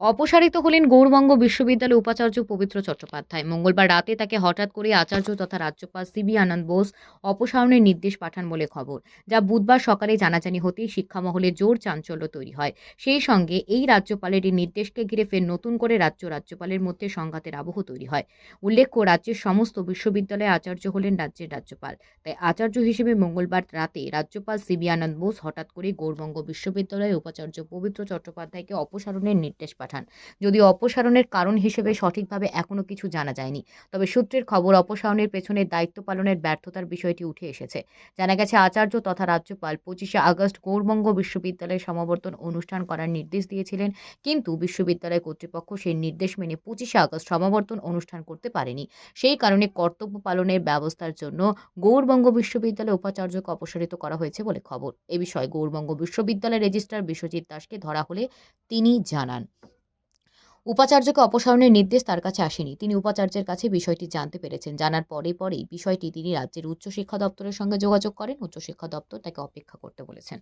অপসারিত হলেন গৌরবঙ্গ বিশ্ববিদ্যালয়ের উপাচার্য পবিত্র চট্টোপাধ্যায়। মঙ্গলবার রাতে তাকে হঠাৎ করে আচার্য তথা রাজ্যপাল সিবি আনন্দ বোস অপসারণের নির্দেশ পাঠান বলে খবর, যা বুধবার সকালে জানাজানি হতেই শিক্ষা মহলে জোর চাঞ্চল্য তৈরি হয়। সেই সঙ্গে এই রাজ্যপালের এই নির্দেশকে ঘিরে ফের নতুন করে রাজ্য রাজ্যপালের মধ্যে সংঘাতের আবহ তৈরি হয়। উল্লেখ্য, রাজ্যের সমস্ত বিশ্ববিদ্যালয়ে আচার্য হলেন রাজ্যের রাজ্যপাল। তাই আচার্য হিসেবে মঙ্গলবার রাতে রাজ্যপাল সিবি আনন্দ বোস হঠাৎ করে গৌরবঙ্গ বিশ্ববিদ্যালয়ের উপাচার্য পবিত্র চট্টোপাধ্যায়কে অপসারণের নির্দেশ পাঠান। যদিও অপসারণের কারণ হিসেবে সঠিকভাবে এখনও কিছু জানা যায়নি, তবে সূত্রের খবর অপসারণের পেছনে দায়িত্ব পালনের ব্যর্থতার বিষয়টি উঠে এসেছে। জানা গেছে, আচার্য তথা রাজ্যপাল পঁচিশে আগস্ট গৌরবঙ্গ বিশ্ববিদ্যালয়ের সমাবর্তন অনুষ্ঠান করার নির্দেশ দিয়েছিলেন, কিন্তু বিশ্ববিদ্যালয় কর্তৃপক্ষ সেই নির্দেশ মেনে পঁচিশে আগস্ট সমাবর্তন অনুষ্ঠান করতে পারেনি। সেই কারণে কর্তব্য পালনের ব্যবস্থার জন্য গৌরবঙ্গ বিশ্ববিদ্যালয় উপাচার্যকে অপসারিত করা হয়েছে বলে খবর। এ বিষয়ে গৌরবঙ্গ বিশ্ববিদ্যালয় রেজিস্ট্রার বিশ্বজিৎ দাসকে ধরা হলে তিনি জানান। উপাচার্যকে অপসারণের নির্দেশ তার কাছে আসেনি। তিনি উপাচার্যের কাছে বিষয়টি জানতে পেরেছেন। জানার পরে পরেই বিষয়টি তিনি রাজ্যের উচ্চশিক্ষা দপ্তরের সঙ্গে যোগাযোগ করেন। উচ্চশিক্ষা দপ্তর তাকে অপেক্ষা করতে বলেছেন।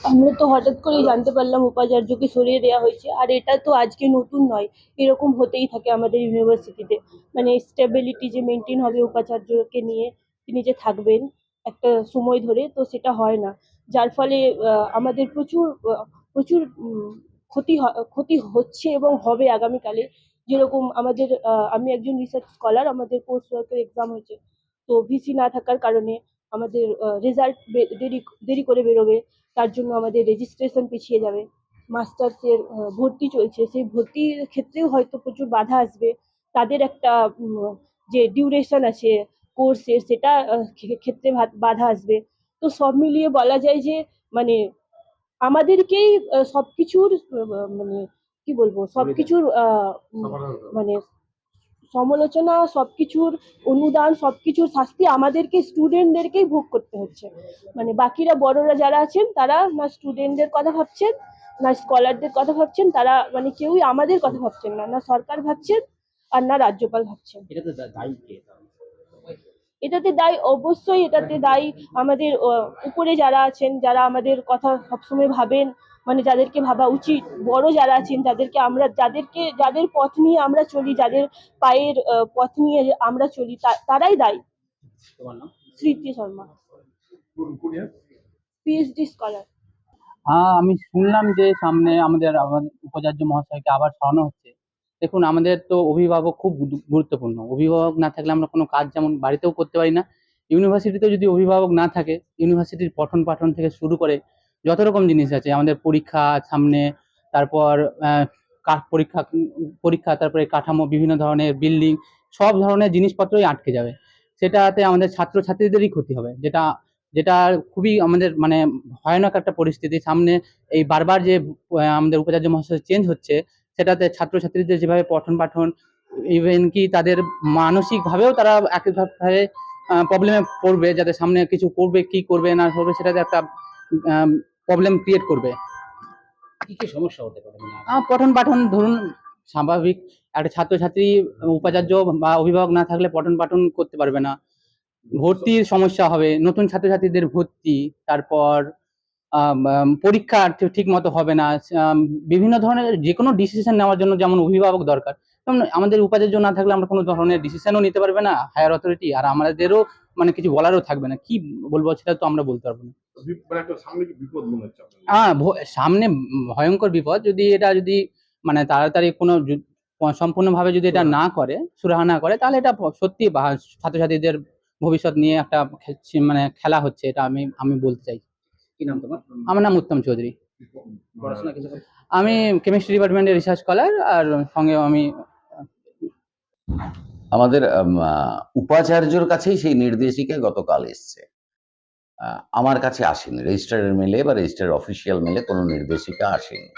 আমরা তো হঠাৎ করেই জানতে পারলাম উপাচার্যকে সরিয়ে দেওয়া হয়েছে, আর এটা তো আজকে নতুন নয়, এরকম হতেই থাকে আমাদের ইউনিভার্সিটিতে। মানে স্টেবিলিটি যে মেনটেন হবে উপাচার্যকে নিয়ে, তিনি যে থাকবেন একটা সময় ধরে, তো সেটা হয় না। যার ফলে আমাদের প্রচুর প্রচুর ক্ষতি ক্ষতি হচ্ছে এবং হবে আগামীকালে। যেরকম আমাদের আমি একজন রিসার্চ স্কলার আমাদের কোর্স ওয়ার্কের এক্সাম হয়েছে। তো ভিসি না থাকার কারণে আমাদের রেজাল্ট দেরি দেরি করে বেরোবে। তার জন্য আমাদের রেজিস্ট্রেশন পিছিয়ে যাবে। মাস্টার্সের ভর্তি চলছে। সেই ভর্তির ক্ষেত্রেও হয়তো প্রচুর বাধা আসবে। তাদের একটা যে ডিউরেশন আছে কোর্সের সেটা ক্ষেত্রে বাধা আসবে। তো সব মিলিয়ে বলা যায় যে মানে আমাদেরকেই আহ, সবকিছুর মানে কি বলব? সবকিছুর আহ, মানে সমালোচনা সবকিছুর অনুদান সবকিছুর শাস্তি আমাদেরকে স্টুডেন্টদেরকেই ভোগ করতে হচ্ছে। মানে বাকিরা বড়রা যারা আছেন তারা না স্টুডেন্টদের কথা ভাবছেন না স্কলারদের কথা ভাবছেন তারা মানে কেউই আমাদের কথা ভাবছেন না না সরকার ভাবছেন আর না রাজ্যপাল ভাবছেন। এটাতে দায়ী অবশ্যই এটাতে দায়ী আমাদের উপরে যারা আছেন যারা আমাদের কথা সবসময় ভাবেন মানে যাদেরকে ভাবা উচিত বড় যারা আছেন যাদেরকে আমরা যাদেরকে যাদের পথ নিয়ে আমরা চলি যাদের পায়ের আহ, পথ নিয়ে আমরা চলি তা- তারাই দায়ী। তোমার স্মৃতি শর্মা। পিএইচডি স্কলার হ্যাঁ আমি শুনলাম যে সামনে আমাদের আমাদের উপাচার্য মহাশয়কে আবার সরানো হচ্ছে। দেখুন আমাদের তো অভিভাবক খুব গুরুত্বপূর্ণ। অভিভাবক না থাকলে আমরা কোনো কাজ যেমন বাড়িতেও করতে পারি না। ইউনিভার্সিটিতে যদি অভিভাবক না থাকে ইউনিভার্সিটির পঠন পাঠন থেকে শুরু করে যত রকম জিনিস আছে, আমাদের পরীক্ষা সামনে, তারপর পরীক্ষা পরীক্ষা, তারপরে কাঠামো, বিভিন্ন ধরনের বিল্ডিং সব ধরনের জিনিসপত্রই আটকে যাবে। সেটাতে আমাদের ছাত্রছাত্রীদেরই ক্ষতি হবে। যেটা যেটা খুবই আমাদের মানে ভয়ানক একটা পরিস্থিতি। সামনে এই বারবার যে আমাদের উপাচার্য মহাশয় চেঞ্জ হচ্ছে, সেটাতে ছাত্রছাত্রীদের যেভাবে পঠন পাঠন ইভেন কি তাদের মানসিকভাবেও তারা একইভাবে প্রবলেমে পড়বে, যাতে সামনে কিছু করবে, কি করবে, না করবে, সেটাতে একটা প্রবলেম ক্রিয়েট করবে। কি কি সমস্যা হতে পারে? পঠন পাঠন ধরুন স্বাভাবিক একটা ছাত্রছাত্রী উপাচার্য বা অভিভাবক না থাকলে পঠন পাঠন করতে পারবে না। ভর্তির সমস্যা হবে নতুন ছাত্রছাত্রীদের ভর্তি তারপর পরীক্ষা ঠিক- মতো হবে না। বিভিন্ন ধরনের যে কোনো ডিসিশন নেওয়ার জন্য যেমন অভিভাবক দরকার আমাদের উপাচার্য না থাকলে আমরা কোনো ধরনের ডিসিশনও নিতে পারবে না হায়ার অথরিটি আর আমাদেরও মানে কিছু বলারও থাকবে না। কি বলব সেটা তো আমরা বলতে পারব না। মানে হ্যাঁ সামনে ভয়ঙ্কর বিপদ। যদি এটা যদি মানে তাড়াতাড়ি কোনো সম্পূর্ণভাবে যদি এটা না করে সুরাহা না করে তাহলে এটা সত্যি ছাত্রছাত্রীদের ভবিষ্যৎ নিয়ে একটা মানে খেলা হচ্ছে এটা আমি আমি বলতে চাই। কি নাম তোমার? আমার নাম উত্তম চৌধুরী? আমি কেমিস্ট্রি ডিপার্টমেন্টের রিসার্চ স্কলার আর সঙ্গে আমি আমাদের আহ, উপাচার্যর কাছেই সেই নির্দেশিকা গতকাল এসছে। আহ, আমার কাছে আসেনি। রেজিস্ট্রারের মেলে বা রেজিস্ট্রার অফিসিয়াল মেলে কোনো নির্দেশিকা আসেনি।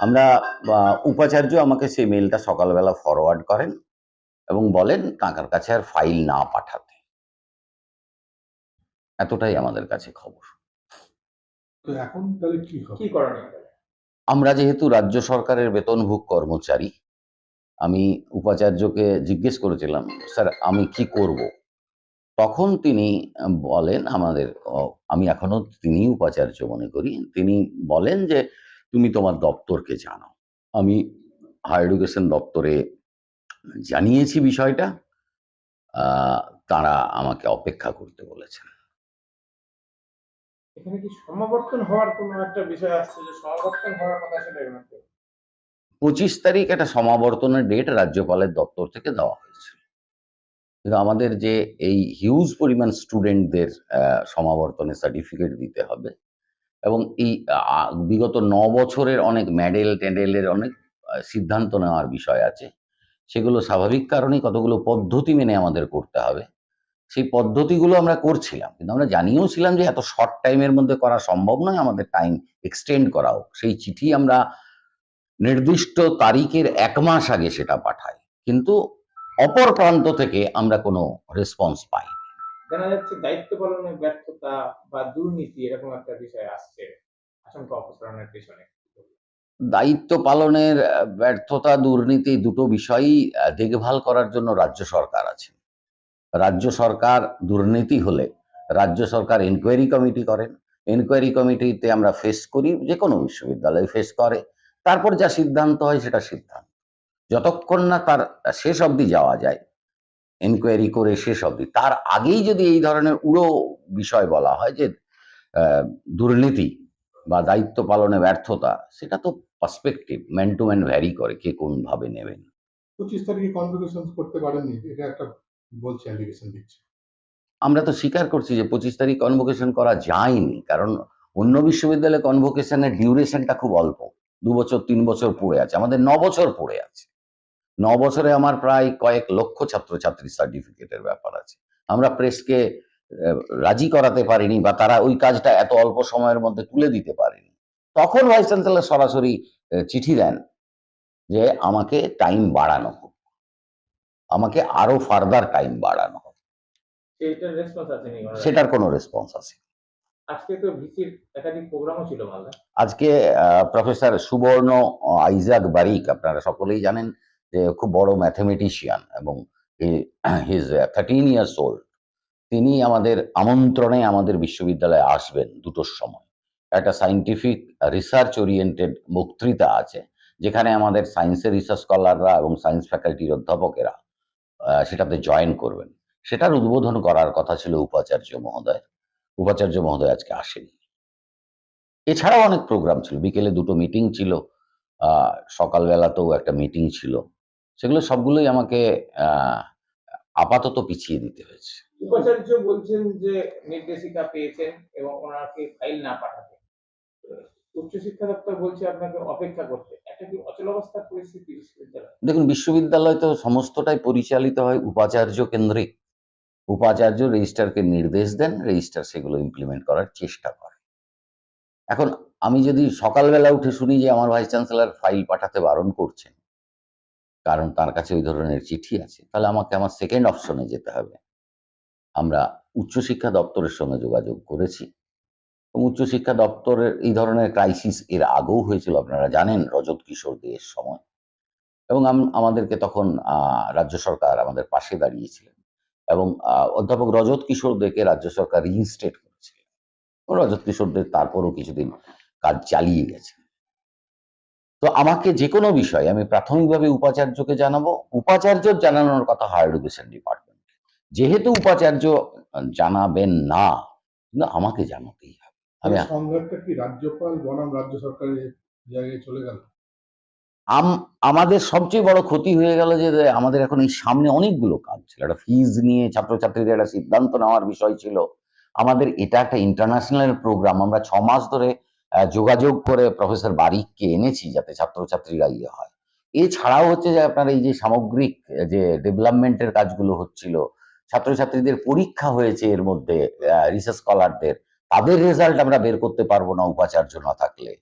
আমরা উপাচার্য আমাকে সেই মেলটা সকালবেলা ফরওয়ার্ড করেন এবং বলেন কাকার কাছে আর ফাইল না পাঠাতে। এতটাই আমাদের কাছে খবর। তো এখন তাহলে কি হবে? কি করণীয় আমরা যেহেতু রাজ্য সরকারের বেতনভোগ কর্মচারী আমি উপাচার্যকে জিজ্ঞেস করেছিলাম, স্যার, আমি কি করব? তখন তিনি বলেন আমাদের আমি এখনও তিনি উপাচার্য মনে করি। তিনি বলেন যে, তুমি তোমার দপ্তরকে জানাও আমি হায়ার এডুকেশন দপ্তরে জানিয়েছি বিষয়টা। তারা আমাকে অপেক্ষা করতে বলেছেন। এখানে কি সমাবর্তন হওয়ার কোনো একটা বিষয় আসছে? যে সমাবর্তন হওয়ার কথা সেটা পঁচিশ তারিখ একটা সমাবর্তনের ডেট রাজ্যপালের দপ্তর থেকে দেওয়া হয়েছিল কিন্তু আমাদের যে এই হিউজ পরিমাণ স্টুডেন্টদের সমাবর্তনের সার্টিফিকেট দিতে হবে এবং এই বিগত ন বছরের অনেক মেডেল টেডেলের অনেক সিদ্ধান্ত নেওয়ার বিষয় আছে। সেগুলো স্বাভাবিক কারণেই কতগুলো পদ্ধতি মেনে আমাদের করতে হবে। সেই পদ্ধতিগুলো আমরা করছিলাম, কিন্তু আমরা জানিয়েও ছিলাম যে এত শর্ট টাইমের মধ্যে করা সম্ভব নয়, আমাদের টাইম এক্সটেন্ড করা হোক। সেই চিঠি আমরা নির্দিষ্ট তারিখের এক মাস আগে সেটা পাঠায়। কিন্তু অপর প্রান্ত থেকে আমরা কোনো রেসপন্স পাই জানা যাচ্ছে দায়িত্ব পালনের ব্যর্থতা বা দুর্নীতি এরকম একটা বিষয় আসছে। আশঙ্কা অপসারণের পেছনে। দায়িত্ব পালনের ব্যর্থতা দুর্নীতি দুটো বিষয়ই দেখভাল করার জন্য রাজ্য সরকার আছে। রাজ্য সরকার দুর্নীতি হলে রাজ্য সরকার এনকোয়ারি কমিটি করেন। এনকোয়ারি কমিটিতে আমরা ফেস করি যে কোনো বিশ্ববিদ্যালয় ফেস করে। তারপর যা সিদ্ধান্ত হয় সেটা সিদ্ধান্ত। যতক্ষণ না তার শেষ অবধি যাওয়া যায় এনকোয়ারি করে শেষ অবধি। তার আগেই যদি এই ধরনের উড়ো বিষয় বলা হয় যে দুর্নীতি বা দায়িত্ব পালনে ব্যর্থতা সেটা তো perspective man to man vary করে কে কোন ভাবে নেবেন। পঁচিশ তারিখে কনভোকেশন করতে পারেননি এটা একটা বলছে অ্যালিগেশন দিচ্ছে। আমরা তো স্বীকার করছি যে পঁচিশ তারিখ কনভোকেশন করা যায়নি কারণ অন্য বিশ্ববিদ্যালয়ে কনভোকেশনের ডিউরেশনটা খুব অল্প। দু বছর তিন বছর পড়ে আছে আমাদের ন বছর পড়ে আছে। ন বছরে আমার প্রায় কয়েক লক্ষ ছাত্রছাত্রী সার্টিফিকেটের ব্যাপার আছে। আমরা প্রেসকে রাজি করাতে পারিনি বা তারা ওই কাজটা এত অল্প সময়ের মধ্যে তুলে দিতে পারেনি। তখন ভাইস চ্যান্সেলর সরাসরি চিঠি দেন যে আমাকে টাইম বাড়ানো হোক। আমাকে আরও ফার্দার টাইম বাড়ানো হোক। সেটার কোনো রেসপন্স আছে আজকে তো ভিসির একাধিক প্রোগ্রামও ছিল মালদা আজকে প্রফেসর সুবর্ণ আইজাক বারিক, আপনারা সকলেই জানেন যে খুব বড় ম্যাথমেটিশিয়ান এবং হিজ থার্টিন ইয়ার্স ওল্ড। তিনি আমাদের আমন্ত্রণে আমাদের বিশ্ববিদ্যালয়ে আসবেন দুটোর সময়। একটা সাইন্টিফিক রিসার্চ ওরিয়েন্টেড বক্তৃতা আছে, যেখানে আমাদের সায়েন্সের রিসার্চ স্কলাররা এবং সায়েন্স ফ্যাকাল্টির অধ্যাপকেরা সেটাতে জয়েন করবেন। সেটার উদ্বোধন করার কথা ছিল উপাচার্য মহোদয়। উপাচার্য মহোদয় আজকে আসেনি এছাড়াও অনেক প্রোগ্রাম ছিল। বিকেলে দুটো মিটিং ছিল সকালবেলাতেও একটা মিটিং ছিল। সেগুলো সবগুলোই আমাকে আপাতত পিছিয়ে দিতে হয়েছে। উপাচার্য বলছেন যে নির্দেশিকা পেয়েছেন এবং ওনাকে ফাইল না পাঠাতে উচ্চশিক্ষা দপ্তর বলছে আপনাকে অপেক্ষা করতে। একটা কি অচলাবস্থার পরিস্থিতি বিশ্ববিদ্যালয়? দেখুন বিশ্ববিদ্যালয় তো সমস্তটাই পরিচালিত হয় উপাচার্য কেন্দ্রিক উপাচার্য রেজিস্ট্রারকে নির্দেশ দেন রেজিস্ট্রার সেগুলো ইমপ্লিমেন্ট করার চেষ্টা করে। এখন আমি যদি সকালবেলা উঠে শুনি যে আমার ভাইস চ্যান্সেলর ফাইল পাঠাতে বারণ করছেন, কারণ তার কাছে ওই ধরনের চিঠি আছে, তাহলে আমাকে আমার সেকেন্ড অপশনে যেতে হবে। আমরা উচ্চশিক্ষা দপ্তরের সঙ্গে যোগাযোগ করেছি। এবং উচ্চশিক্ষা দপ্তরের এই ধরনের ক্রাইসিস এর আগেও হয়েছিল, আপনারা জানেন রজত কিশোর দেয়ের সময়। এবং আম- আমাদেরকে তখন রাজ্য সরকার আমাদের পাশে দাঁড়িয়েছিলেন। এবং অধ্যাপক রজত কিশোর দেকে রাজ্য সরকার রিইনস্টেট এবং রজত কিশোর দে তারপরও কিছুদিন কাজ চালিয়ে গেছেন তো আমাকে যে কোনো বিষয়ে আমি প্রাথমিকভাবে উপাচার্যকে জানাব। উপাচার্য জানানোর কথা হায়ার এডুকেশন ডিপার্টমেন্ট যেহেতু উপাচার্য জানাবেন না, কিন্তু আমাকে জানাতেই হবে। আমি সংঘাতটা কি রাজ্যপাল বনাম রাজ্য সরকারের জায়গায় চলে গেল? আমাদের সবচেয়ে বড় ক্ষতি হয়ে গেল যে আমাদের এখন এই সামনে অনেকগুলো কাজ ছিল। একটা ফিজ নিয়ে ছাত্রছাত্রীদের একটা সিদ্ধান্ত নেওয়ার বিষয় ছিল। আমাদের এটা একটা ইন্টারন্যাশনাল প্রোগ্রাম আমরা ছ মাস ধরে যোগাযোগ করে প্রফেসর বারিককে এনেছি যাতে ছাত্রছাত্রীরা ইয়ে হয়। এছাড়াও হচ্ছে যে আপনার এই যে সামগ্রিক, যে ডেভেলপমেন্টের কাজগুলো হচ্ছিল, ছাত্রছাত্রীদের পরীক্ষা হয়েছে এর মধ্যে রিসার্চ স্কলারদের তাদের রেজাল্ট আমরা বের করতে পারব না উপাচার্য না থাকলে।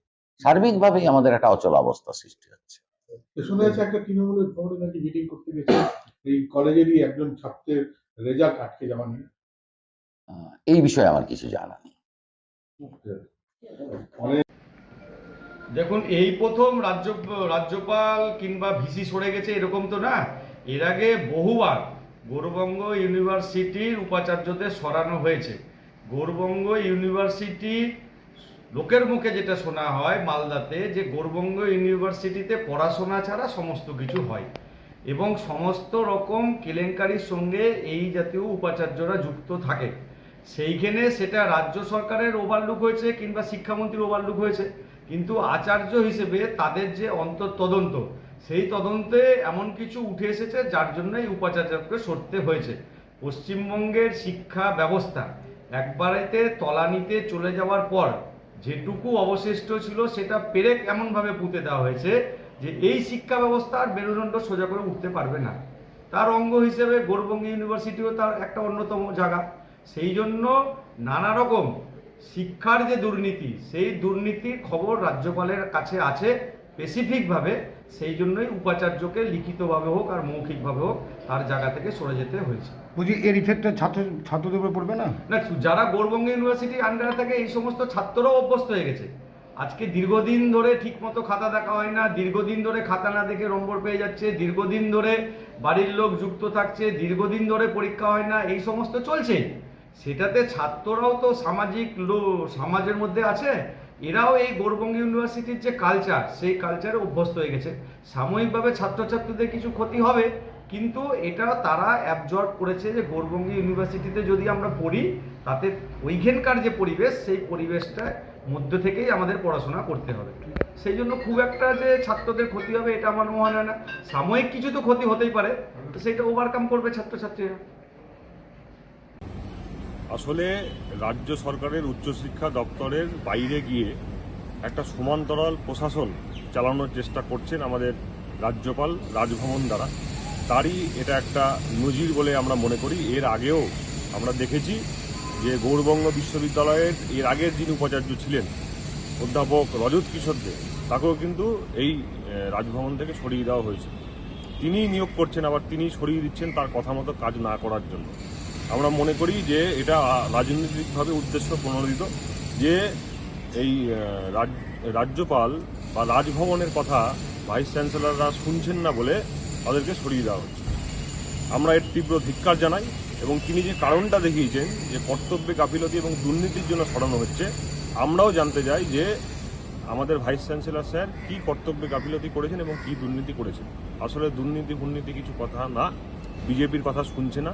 সার্বিকভাবেই আমাদের একটা অচল অবস্থা সৃষ্টি হচ্ছে। তো শোনা যাচ্ছে একটা তৃণমূলের ভবনে নাকি মিটিং করতে গেছে এই কলেজেরই একজন ছাত্রের রেজাল্ট আটকে যাওয়া নিয়ে। এই বিষয়ে আমার কিছু জানা নেই। দেখুন এই প্রথম রাজ্য রাজ্যপাল কিংবা ভিসি সরে গেছে এরকম তো না। এর আগে বহুবার গৌরবঙ্গ ইউনিভার্সিটির উপাচার্যদের সরানো হয়েছে। গৌরবঙ্গ ইউনিভার্সিটি লোকের মুখে যেটা শোনা হয় মালদাতে যে গৌরবঙ্গ ইউনিভার্সিটিতে পড়াশোনা ছাড়া সমস্ত কিছু হয়। এবং সমস্ত রকম কেলেঙ্কারির সঙ্গে এই জাতীয় উপাচার্যরা যুক্ত থাকে। সেইখানে সেটা রাজ্য সরকারের ওভারলুক হয়েছে কিংবা শিক্ষামন্ত্রীর ওভারলুক হয়েছে। কিন্তু আচার্য হিসেবে তাদের যে অন্তর তদন্ত সেই তদন্তে এমন কিছু উঠে এসেছে যার জন্য এই উপাচার্যকে সরতে হয়েছে। পশ্চিমবঙ্গের শিক্ষা ব্যবস্থা একবারেতে তলানিতে চলে যাওয়ার পর যেটুকু অবশিষ্ট ছিল সেটা পেরেক এমনভাবে পুঁতে দেওয়া হয়েছে যে এই শিক্ষা ব্যবস্থা আর মেরুদণ্ড সোজা করে উঠতে পারবে না। তার অঙ্গ হিসেবে গৌরবঙ্গ ইউনিভার্সিটিও তার একটা অন্যতম জায়গা। সেই জন্য নানা রকম শিক্ষার যে দুর্নীতি, সেই দুর্নীতির খবর রাজ্যপালের কাছে আছে স্পেসিফিকভাবে। সেই জন্যই উপাচার্যকে লিখিতভাবে হোক আর মৌখিকভাবে হোক তার জায়গা থেকে সরে যেতে হয়েছে। বলছি, এর ইফেক্টটা ছাত্র, ছাত্রদের উপর পড়বে না? না যারা গৌরবঙ্গ ইউনিভার্সিটি আন্ডারে থাকে এই সমস্ত ছাত্ররাও অভ্যস্ত হয়ে গেছে। আজকে দীর্ঘদিন ধরে ঠিকমতো খাতা দেখা হয় না, দীর্ঘদিন ধরে খাতা না দেখে নম্বর পেয়ে যাচ্ছে, দীর্ঘদিন ধরে বাড়ির লোক যুক্ত থাকছে, দীর্ঘদিন ধরে পরীক্ষা হয় না, এই সমস্ত চলছেই সেটাতে ছাত্ররাও তো সামাজিক লো- সমাজের মধ্যে আছে, এরাও এই গৌরবঙ্গ ইউনিভার্সিটির যে কালচার সেই কালচারে অভ্যস্ত হয়ে গেছে। সাময়িকভাবে ছাত্রছাত্রীদের কিছু ক্ষতি হবে কিন্তু এটা তারা অ্যাবজর্ব করেছে যে গৌরবঙ্গ ইউনিভার্সিটিতে যদি আমরা পড়ি, তাতে ওইখানকার যে পরিবেশ, সেই পরিবেশটা মধ্য থেকেই আমাদের পড়াশোনা করতে হবে। সেই জন্য খুব একটা যে ছাত্রদের ক্ষতি হবে এটা আমার মনে হয় না। সাময়িক কিছু তো ক্ষতি হতেই পারে, তো সেটা ওভারকাম করবে ছাত্রছাত্রীরা। আসলে রাজ্য সরকারের উচ্চশিক্ষা দপ্তরের বাইরে গিয়ে একটা সমান্তরাল প্রশাসন চালানোর চেষ্টা করছেন আমাদের রাজ্যপাল রাজভবন দ্বারা। তারই এটা একটা নজির বলে আমরা মনে করি। এর আগেও আমরা দেখেছি যে গৌরবঙ্গ বিশ্ববিদ্যালয়ের এর আগের যিনি উপাচার্য ছিলেন, অধ্যাপক রজত কিশোর দে, তাকেও কিন্তু এই রাজভবন থেকে সরিয়ে দেওয়া হয়েছে। তিনি নিয়োগ করছেন, আবার তিনি সরিয়ে দিচ্ছেন তার কথা মতো কাজ না করার জন্য। আমরা মনে করি যে এটা রাজনৈতিকভাবে উদ্দেশ্য প্রণোদিত যে এই রাজ- রাজ্যপাল বা রাজভবনের কথা ভাইস চ্যান্সেলররা শুনছেন না বলে তাদেরকে সরিয়ে দেওয়া হচ্ছে। আমরা এর তীব্র ধিক্কার জানাই এবং তিনি যে কারণটা দেখিয়েছেন, যে কর্তব্যে গাফিলতি এবং দুর্নীতির জন্য সরানো হচ্ছে, আমরাও জানতে চাই যে আমাদের ভাইস চ্যান্সেলর স্যার কী কর্তব্যে গাফিলতি করেছেন এবং কী দুর্নীতি করেছেন। আসলে দুর্নীতি ফুর্নীতি কিছু কথা না, বিজেপির কথা শুনছে না,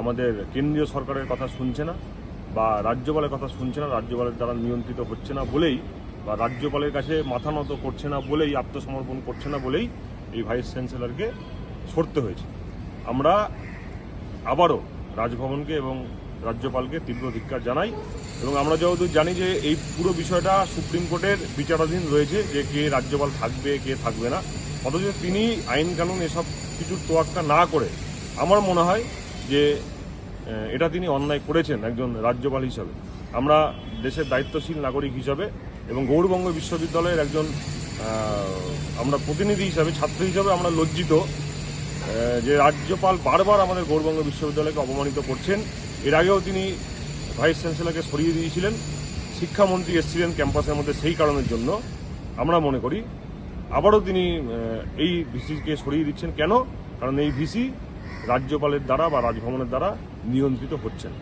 আমাদের কেন্দ্রীয় সরকারের কথা শুনছে না, বা রাজ্যপালের কথা শুনছে না, রাজ্যপালের দ্বারা নিয়ন্ত্রিত হচ্ছে না বলেই, বা রাজ্যপালের কাছে মাথা নত করছে না বলেই, আত্মসমর্পণ করছে না বলেই এই ভাইস চ্যান্সেলরকে সরতে হয়েছে। আমরা আবারও রাজভবনকে এবং রাজ্যপালকে তীব্র ধিক্কার জানাই এবং আমরা যতদূর জানি যে এই পুরো বিষয়টা সুপ্রিম কোর্টের বিচারাধীন রয়েছে যে কে রাজ্যপাল থাকবে, কে থাকবে না। অথচ তিনি আইন কানুন এসব কিছুর তোয়াক্কা না করে আমার মনে হয় যে এটা তিনি অন্যায় করেছেন একজন রাজ্যপাল হিসাবে। আমরা দেশের দায়িত্বশীল নাগরিক হিসাবে এবং গৌরবঙ্গ বিশ্ববিদ্যালয়ের একজন আমরা প্রতিনিধি হিসাবে, ছাত্র হিসাবে আমরা লজ্জিত যে রাজ্যপাল বারবার আমাদের গৌরবঙ্গ বিশ্ববিদ্যালয়কে অপমানিত করছেন। এর আগেও তিনি ভাইস চ্যান্সেলরকে সরিয়ে দিয়েছিলেন। শিক্ষামন্ত্রী এসছিলেন ক্যাম্পাসের মধ্যে সেই কারণের জন্য। আমরা মনে করি, আবারও তিনি এই ভিসিকে সরিয়ে দিচ্ছেন। কেন? কারণ এই ভিসি রাজ্যপালের দ্বারা বা রাজভবনের দ্বারা নিয়ন্ত্রিত হচ্ছেন।